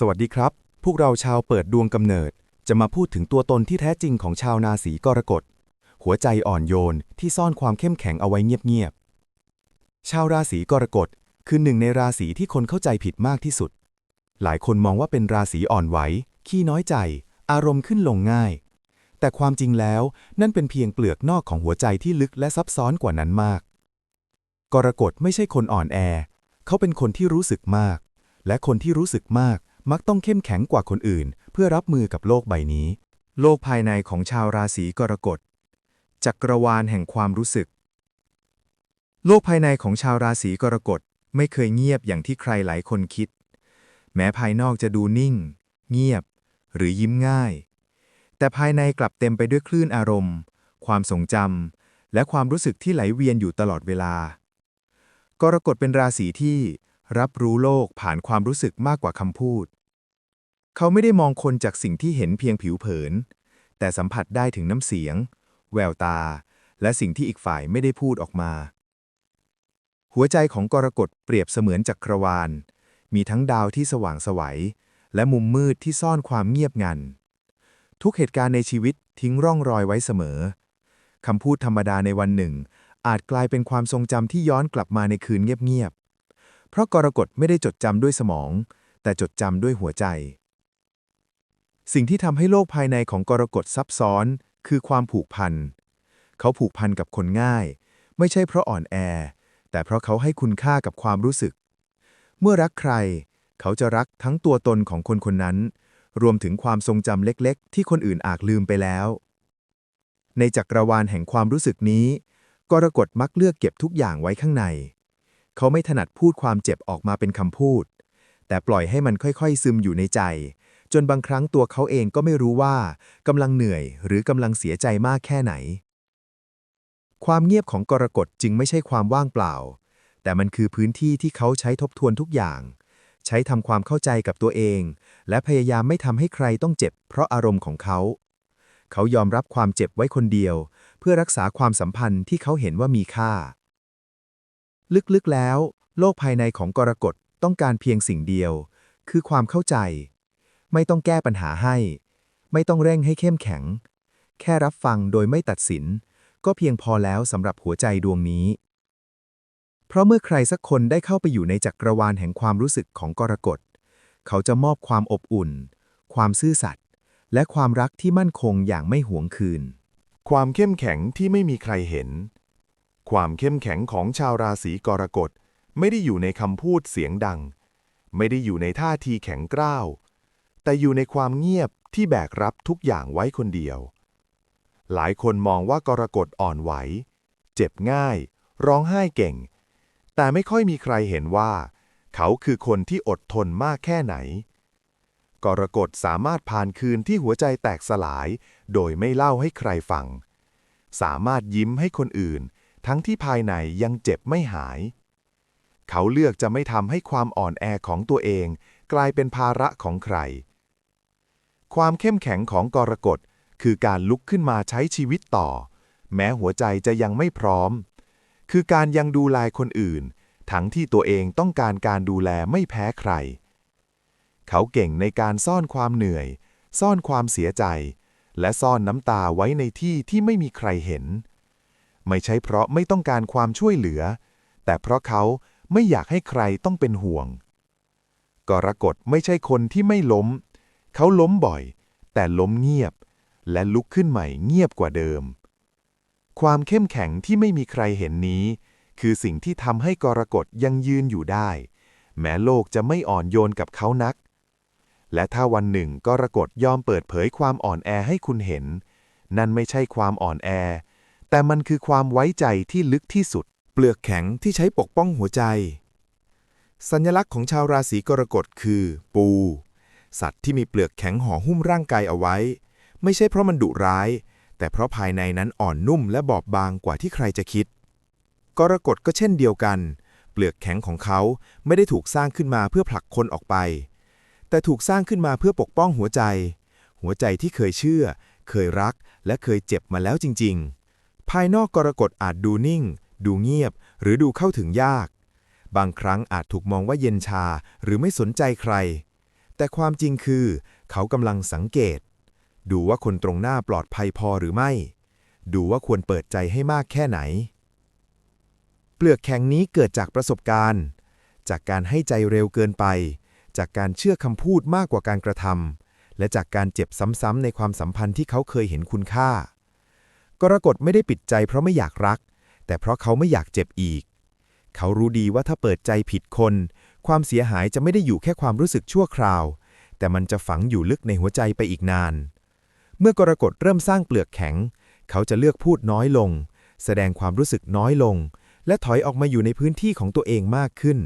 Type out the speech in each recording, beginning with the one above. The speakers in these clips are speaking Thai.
สวัสดีครับ พวกเราชาวเปิดดวงกำเนิด จะมาพูดถึงตัวตนที่แท้จริงของชาวนาสีกรกฎ หัวใจอ่อนโยนที่ซ่อนความเข้มแข็งเอาไว้เงียบๆ ชาวราศีกรกฎคือหนึ่งในราศีที่คนเข้าใจผิดมากที่สุด หลายคนมองว่าเป็นราศีอ่อนไหว ขี้น้อยใจ อารมณ์ขึ้นลงง่าย แต่ความจริงแล้วนั่นเป็นเพียงเปลือกนอกของหัวใจที่ลึกและซับซ้อนกว่านั้นมาก กรกฎไม่ใช่คนอ่อนแอ เขาเป็นคนที่รู้สึกมาก และคนที่รู้สึกมาก มักต้องเข้มแข็งกว่าคนอื่น เพื่อรับมือกับโลกใบนี้ โลกภายในของชาวราศีกรกฎจักรวาลแห่งความรู้สึก โลกภายในของชาวราศีกรกฎไม่เคยเงียบอย่างที่ใครหลายคนคิด แม้ภายนอกจะดูนิ่ง เงียบ หรือยิ้มง่าย แต่ภายในกลับเต็มไปด้วยคลื่นอารมณ์ ความทรงจำและความรู้สึกที่ไหลเวียนอยู่ตลอดเวลา กรกฎเป็นราศีที่รับรู้โลกผ่านความรู้สึกมากกว่าคำพูด เขาไม่ได้มองคนจากสิ่งที่เห็นเพียงผิวเผิน แต่สัมผัสได้ถึงน้ำเสียง แววตา และสิ่งที่อีกฝ่ายไม่ได้พูดออกมา หัวใจของกรกฎเปรียบเสมือนจักรวาล มีทั้งดาวที่สว่างไสวัย และมุมมืดที่ซ่อนความเงียบงัน ทุกเหตุการณ์ในชีวิตทิ้งร่องรอยไว้เสมอคำพูดธรรมดาในวันหนึ่ง อาจกลายเป็นความทรงจำที่ย้อนกลับมาในคืนเงียบๆ เพราะกรกฎไม่ได้จดจำด้วยสมอง แต่จดจำด้วยหัวใจ สิ่งที่ทำให้โลกภายในของกรกฎซับซ้อน คือความผูกพัน เขาผูกพันกับคนง่าย ไม่ใช่เพราะอ่อนแอ แต่เพราะเขาให้คุณค่ากับความรู้สึก เมื่อรักใคร เขาจะรักทั้งตัวตนของคนคนนั้น รวมถึงความทรงจำเล็กๆ ที่คนอื่นอาจลืมไปแล้ว ในจักรวาลแห่งความรู้สึกนี้ กรกฎมักเลือกเก็บทุกอย่างไว้ข้างใน เขาไม่ถนัดพูดความเจ็บออกมาเป็นคำพูด แต่ปล่อยให้มันค่อยๆ ซึมอยู่ในใจ จนบางครั้งตัวเขาเองก็ไม่รู้ว่ากำลังเหนื่อยหรือกำลังเสียใจมากแค่ไหน ความเงียบของกรกฎจึงไม่ใช่ความว่างเปล่า แต่มันคือพื้นที่ที่เขาใช้ทบทวนทุกอย่าง ใช้ทำความเข้าใจกับตัวเอง และพยายามไม่ทำให้ใครต้องเจ็บ เพราะอารมณ์ของเขา เขายอมรับความเจ็บไว้คนเดียว เพื่อรักษาความสัมพันธ์ที่เขาเห็นว่ามีค่า ลึกๆแล้ว โลกภายในของกรกฎต้องการเพียงสิ่งเดียว คือความเข้าใจ ไม่ต้องแก้ปัญหาให้ ไม่ต้องเร่งให้เข้มแข็ง แค่รับฟังโดยไม่ตัดสิน ก็เพียงพอแล้วสำหรับหัวใจดวงนี้ เพราะเมื่อใครสักคนได้เข้าไปอยู่ในจักรวาลแห่งความรู้สึกของกรกฎ เขาจะมอบความอบอุ่น ความซื่อสัตย์และความรักที่มั่นคงอย่างไม่หวงคืน ความเข้มแข็งที่ไม่มีใครเห็น ความเข้มแข็งของชาวราศีกรกฎไม่ได้อยู่ในคำพูดเสียงดัง ไม่ได้อยู่ในท่าทีแข็งกร้าว แต่อยู่ในความเงียบที่แบกรับทุกอย่างไว้คนเดียว หลายคนมองว่ากรกฎอ่อนไหว เจ็บง่าย ร้องไห้เก่ง แต่ไม่ค่อยมีใครเห็นว่า เขาคือคนที่อดทนมากแค่ไหน กรกฎสามารถผ่านคืนที่หัวใจแตกสลาย โดยไม่เล่าให้ใครฟัง สามารถยิ้มให้คนอื่น ทั้งที่ภายในยังเจ็บไม่หาย เขาเลือกจะไม่ทำให้ความอ่อนแอของตัวเอง กลายเป็นภาระของใคร ความเข้มแข็งของกรกฎคือการลุกขึ้นมาใช้ชีวิตต่อ แม้หัวใจจะยังไม่พร้อม คือการยังดูแลคนอื่น ทั้งที่ตัวเองต้องการการดูแลไม่แพ้ใคร เขาเก่งในการซ่อนความเหนื่อย ซ่อนความเสียใจ และซ่อนน้ำตาไว้ในที่ที่ไม่มีใครเห็น ไม่ใช่เพราะไม่ต้องการความช่วยเหลือ แต่เพราะเขาไม่อยากให้ใครต้องเป็นห่วง กรกฎไม่ใช่คนที่ไม่ล้ม เขาล้มบ่อย แต่ล้มเงียบ และลุกขึ้นใหม่เงียบกว่าเดิม ความเข้มแข็งที่ไม่มีใครเห็นนี้ คือสิ่งที่ทำให้กรกฎยังยืนอยู่ได้ แม้โลกจะไม่อ่อนโยนกับเขานัก และถ้าวันหนึ่งกรกฎยอมเปิดเผยความอ่อนแอให้คุณเห็น นั่นไม่ใช่ความอ่อนแอ แต่มันคือความไว้ใจที่ลึกที่สุด เปลือกแข็งที่ใช้ปกป้องหัวใจ สัญลักษณ์ของชาวราศีกรกฎคือ ปู สัตว์ที่มีเปลือกแข็งห่อหุ้มร่างกายเอาไว้ ไม่ใช่เพราะมันดุร้าย แต่เพราะภายในนั้นอ่อนนุ่มและบอบบางกว่าที่ใครจะคิด กรกฎก็เช่นเดียวกัน เปลือกแข็งของเขาไม่ได้ถูกสร้างขึ้นมาเพื่อผลักคนออกไป แต่ถูกสร้างขึ้นมาเพื่อปกป้องหัวใจ หัวใจที่เคยเชื่อ เคยรัก และเคยเจ็บมาแล้วจริง ๆ ภายนอกกรกฎอาจดูนิ่ง ดูเงียบ หรือดูเข้าถึงยาก บางครั้งอาจถูกมองว่าเย็นชาหรือไม่สนใจใคร แต่ความจริงคือ เขากำลังสังเกต ดูว่าคนตรงหน้าปลอดภัยพอหรือไม่ ดูว่าควรเปิดใจให้มากแค่ไหน เปลือกแข็งนี้เกิดจากประสบการณ์ จากการให้ใจเร็วเกินไป จากการเชื่อคำพูดมากกว่าการกระทำและจากการเจ็บซ้ำๆในความสัมพันธ์ที่เขาเคยเห็นคุณค่ากรกฎไม่ได้ปิดใจเพราะไม่อยากรัก แต่เพราะเขาไม่อยากเจ็บอีก เขารู้ดีว่าถ้าเปิดใจผิดคน ความเสียหายจะไม่ได้อยู่แค่ความรู้สึกชั่วคราว แต่มันจะฝังอยู่ลึกในหัวใจไปอีกนาน เมื่อกรกฎเริ่มสร้างเปลือกแข็ง เขาจะเลือกพูดน้อยลง แสดงความรู้สึกน้อยลง และถอยออกมาอยู่ในพื้นที่ของตัวเองมากขึ้น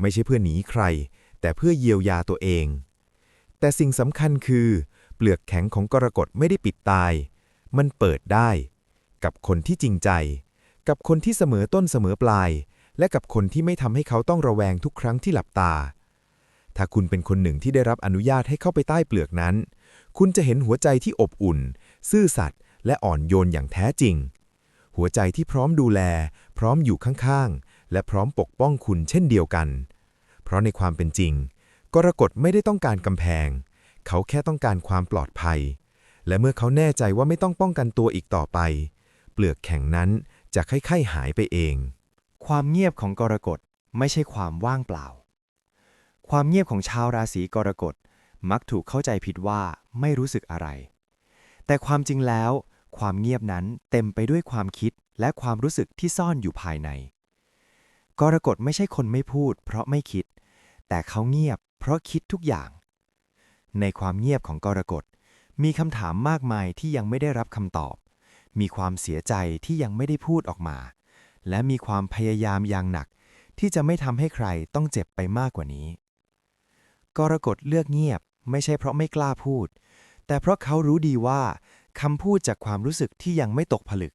ไม่ใช่เพื่อหนีใคร แต่เพื่อเยียวยาตัวเอง แต่สิ่งสำคัญคือ เปลือกแข็งของกรกฎไม่ได้ปิดตาย มันเปิดได้ กับคนที่จริงใจ กับคนที่เสมอต้นเสมอปลาย และกับคนที่ไม่ทำให้เขาต้องระแวงทุกครั้งที่หลับตา ถ้าคุณเป็นคนหนึ่งที่ได้รับอนุญาตให้เข้าไปใต้เปลือกนั้น คุณจะเห็นหัวใจที่อบอุ่น ซื่อสัตย์และอ่อนโยนอย่างแท้จริง หัวใจที่พร้อมดูแล พร้อมอยู่ข้างๆ และพร้อมปกป้องคุณเช่นเดียวกัน เพราะในความเป็นจริง กรกฎไม่ได้ต้องการกำแพง เขาแค่ต้องการความปลอดภัย และเมื่อเขาแน่ใจว่าไม่ต้องป้องกันตัวอีกต่อไป เปลือกแข็งนั้นจะค่อยๆหายไปเอง ความเงียบของกรกฎไม่ใช่ความว่างเปล่า ความเงียบของชาวราศีกรกฎมักถูกเข้าใจผิดว่าไม่รู้สึกอะไร แต่ความจริงแล้ว ความเงียบนั้นเต็มไปด้วยความคิดและความรู้สึกที่ซ่อนอยู่ภายใน กรกฎไม่ใช่คนไม่พูด เพราะไม่คิด แต่เขาเงียบ เพราะคิดทุกอย่าง ในความเงียบของกรกฎมีคำถามมากมายที่ยังไม่ได้รับคำตอบ มีความเสียใจที่ยังไม่ได้พูดออกมา และมีความพยายามอย่างหนัก ที่จะไม่ทำให้ใครต้องเจ็บไปมากกว่านี้ กรกฎเลือกเงียบ ไม่ใช่เพราะไม่กล้าพูด แต่เพราะเขารู้ดีว่าคำพูดจากความรู้สึกที่ยังไม่ตกผลึก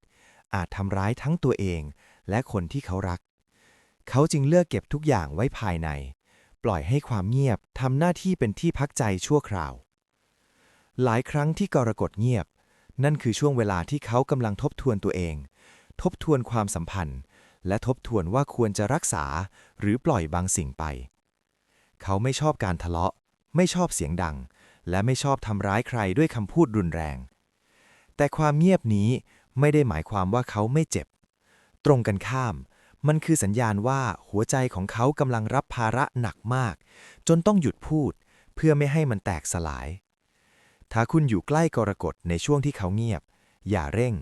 อาจทำร้ายทั้งตัวเองและคนที่เขารัก เขาจึงเลือกเก็บทุกอย่างไว้ภายใน ปล่อยให้ความเงียบทำหน้าที่เป็นที่พักใจชั่วคราว หลายครั้งที่กรกฎเงียบ นั่นคือช่วงเวลาที่เขากำลังทบทวนตัวเอง ทบทวนความสัมพันธ์ และทบทวนว่าควรจะรักษา หรือปล่อยบางสิ่งไป เขาไม่ชอบการทะเลาะ ไม่ชอบเสียงดัง และไม่ชอบทำร้ายใครด้วยคำพูดรุนแรง แต่ความเงียบนี้ไม่ได้หมายความว่าเขาไม่เจ็บ ตรงกันข้าม มันคือสัญญาณว่าหัวใจของเขากำลังรับภาระหนักมาก จนต้องหยุดพูด เพื่อไม่ให้มันแตกสลาย ถ้าคุณอยู่ใกล้กรกฎในช่วงที่เขาเงียบ อย่าเร่ง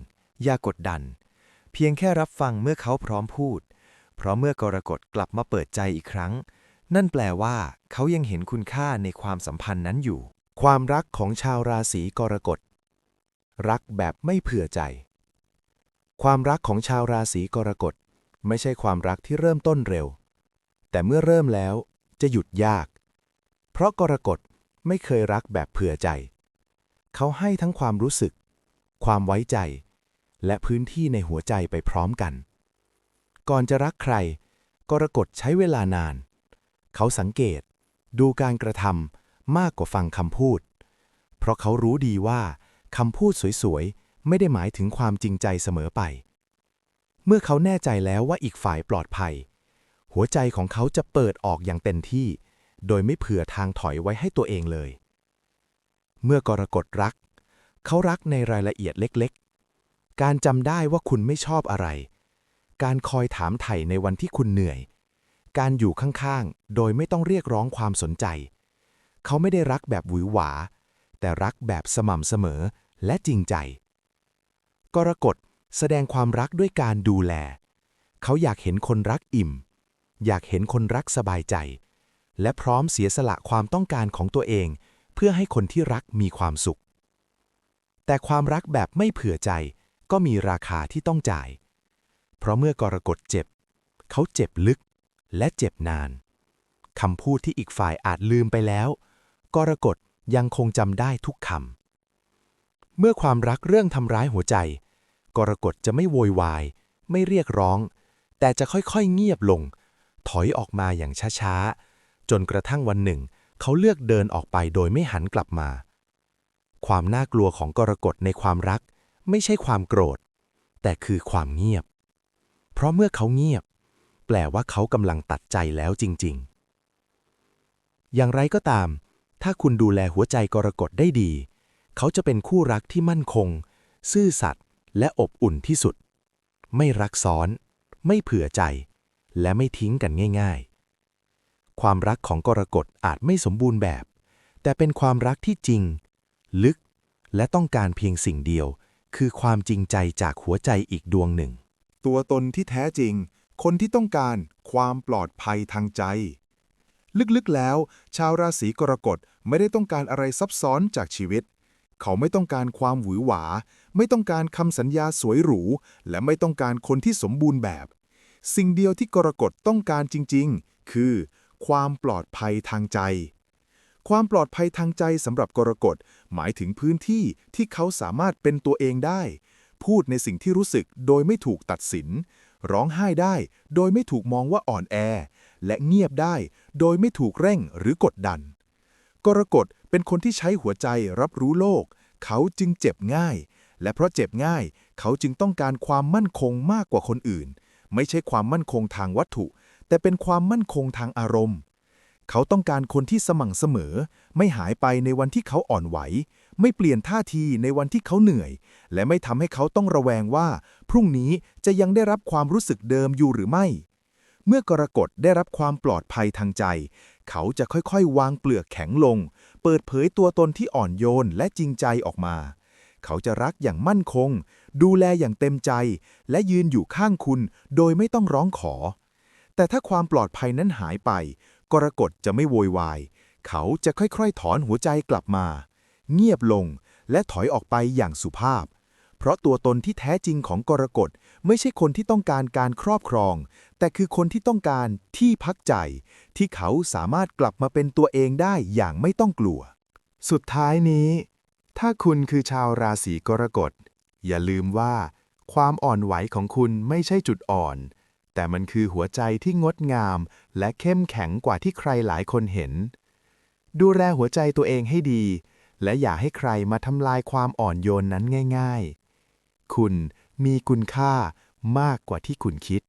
อย่ากดดัน เพียงแค่รับฟังเมื่อเขาพร้อมพูด เพราะเมื่อกรกฎกลับมาเปิดใจอีกครั้ง นั่นแปลว่าเขายังเห็นคุณค่าในความสัมพันธ์นั้นอยู่ ความรักของชาวราศีกรกฎ รักแบบไม่เผื่อใจ ความรักของชาวราศีกรกฎไม่ใช่ความรักที่เริ่มต้นเร็ว แต่เมื่อเริ่มแล้วจะหยุดยาก เพราะกรกฎไม่เคยรักแบบเผื่อใจ เขาให้ทั้งความรู้สึก ความไว้ใจ และพื้นที่ในหัวใจไปพร้อมกัน ก่อนจะรักใคร กรกฎใช้เวลานาน เขาสังเกต ดูการกระทำมากกว่าฟังคำพูด เพราะเขารู้ดีว่าคำพูดสวยๆ ไม่ได้หมายถึงความจริงใจเสมอไป เมื่อเขาแน่ใจแล้วว่าอีกฝ่ายปลอดภัย หัวใจของเขาจะเปิดออกอย่างเต็มที่ โดยไม่เผื่อทางถอยไว้ให้ตัวเองเลย เมื่อกรกฎรัก เขารักในรายละเอียดเล็กๆ การจำได้ว่าคุณไม่ชอบอะไร การคอยถามไถ่ในวันที่คุณเหนื่อย การอยู่ข้างๆ โดยไม่ต้องเรียกร้องความสนใจ เขาไม่ได้รักแบบหวือหวา แต่รักแบบสม่ำเสมอและจริงใจ กรกฎแสดงความรักด้วยการดูแล เขาอยากเห็นคนรักอิ่ม อยากเห็นคนรักสบายใจ และพร้อมเสียสละความต้องการของตัวเอง เพื่อให้คนที่รักมีความสุข แต่ความรักแบบไม่เผื่อใจ ก็มีราคาที่ต้องจ่าย เพราะเมื่อกรกฎเจ็บ เขาเจ็บลึกและเจ็บนานคำพูดที่อีกฝ่ายอาจลืมไปแล้ว กรกฎยังคงจำได้ทุกคำ เมื่อความรักเรื่องทำร้ายหัวใจ กรกฎจะไม่โวยวาย ไม่เรียกร้อง แต่จะค่อยๆเงียบลง ถอยออกมาอย่างช้าๆ จนกระทั่งวันหนึ่ง เขาเลือกเดินออกไปโดยไม่หันกลับมา ความน่ากลัวของกรกฎในความรัก ไม่ใช่ความโกรธ แต่คือความเงียบ เพราะเมื่อเขาเงียบ แปลว่าเขากำลังตัดใจแล้วจริง ๆ อย่างไรก็ตาม ถ้าคุณดูแลหัวใจกรกฎได้ดี เขาจะเป็นคู่รักที่มั่นคง ซื่อสัตย์และอบอุ่นที่สุด ไม่รักซ้อน ไม่เผื่อใจ และไม่ทิ้งกันง่าย ๆ ความรักของกรกฎอาจไม่สมบูรณ์แบบ แต่เป็นความรักที่จริง ลึก และต้องการเพียงสิ่งเดียว คือความจริงใจจากหัวใจอีกดวงหนึ่ง ตัวตนที่แท้จริง คนที่ต้องการความปลอดภัยทางใจ ลึกๆแล้ว ชาวราศีกรกฎไม่ได้ต้องการอะไรซับซ้อนจากชีวิต เขาไม่ต้องการความหวือหวา ไม่ต้องการคำสัญญาสวยหรู และไม่ต้องการคนที่สมบูรณ์แบบ สิ่งเดียวที่กรกฎต้องการจริง ๆ คือ ความปลอดภัยทางใจ ความปลอดภัยทางใจสำหรับกรกฎหมายถึงพื้นที่ที่เขาสามารถเป็นตัวเองได้ พูดในสิ่งที่รู้สึกโดยไม่ถูกตัดสิน ร้องไห้ได้ โดยไม่ถูกมองว่าอ่อนแอ และเงียบได้ โดยไม่ถูกเร่งหรือกดดัน กรกฎเป็นคนที่ใช้หัวใจรับรู้โลก เขาจึงเจ็บง่าย และเพราะเจ็บง่าย เขาจึงต้องการความมั่นคงมากกว่าคนอื่น ไม่ใช่ความมั่นคงทางวัตถุ แต่เป็นความมั่นคงทางอารมณ์ เขาต้องการคนที่สม่ำเสมอ ไม่หายไปในวันที่เขาอ่อนไหว ไม่เปลี่ยนท่าทีในวันที่เขาเหนื่อย และไม่ทำให้เขาต้องระแวงว่า พรุ่งนี้จะยังได้รับความรู้สึกเดิมอยู่หรือไม่ เมื่อกรกฎได้รับความปลอดภัยทางใจ เขาจะค่อยๆ วางเปลือกแข็งลง เปิดเผยตัวตนที่อ่อนโยนและจริงใจออกมา เขาจะรักอย่างมั่นคง ดูแลอย่างเต็มใจ และยืนอยู่ข้างคุณ โดยไม่ต้องร้องขอแต่ถ้าความปลอดภัยนั้นหายไป กรกฎจะไม่โวยวาย เขาจะค่อยๆ ถอนหัวใจกลับมา เงียบลงและถอยออกไปอย่างสุภาพ เพราะตัวตนที่แท้จริงของกรกฎไม่ใช่คนที่ต้องการการครอบครอง แต่คือคนที่ต้องการที่พักใจ ที่เขาสามารถกลับมาเป็นตัวเองได้อย่างไม่ต้องกลัว สุดท้ายนี้ ถ้าคุณคือชาวราศีกรกฎอย่าลืมว่า ความอ่อนไหวของคุณไม่ใช่จุดอ่อน แต่มันคือหัวใจที่งดงาม และเข้มแข็งกว่าที่ใครหลายคนเห็น ดูแลหัวใจตัวเองให้ดี และอย่าให้ใครมาทำลายความอ่อนโยนนั้นง่าย ๆ คุณมีคุณค่ามากกว่าที่คุณคิด